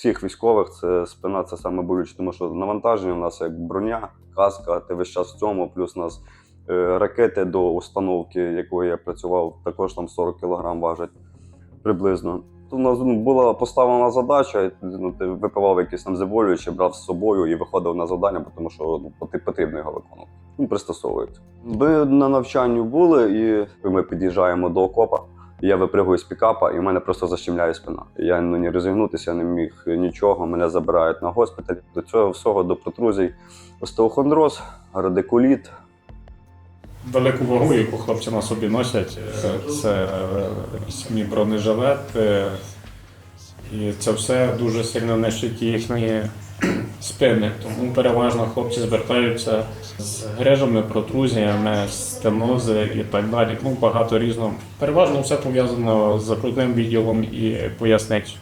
всіх військових це спина це саме болюче, тому що навантаження у нас як броня, каска, ти весь час в цьому, плюс у нас е, ракети до установки, якої я працював, також там 40 кг важать приблизно. У нас ну, була поставлена задача, ну, ти випивав якісь там заболюючі, брав з собою і виходив на завдання, тому що ну, потрібно його виконувати. Ну, пристосовується. Ми на навчанні були, і ми під'їжджаємо до окопа. Я випригую з пікапа, і в мене просто защемляє спина. Я ну, не розігнутися не міг нічого. Мене забирають на госпіталь. До цього всього до протрузій остеохондроз, радикуліт. Велику вагу, яку хлопці на собі носять, е, це е, самі бронежилети. І це все дуже сильно нищить їхні спини. Тому переважно хлопці звертаються з грижами, протрузіями, стенози і так далі. Ну, багато різного. Переважно все пов'язано з грудним відділом і поясницею.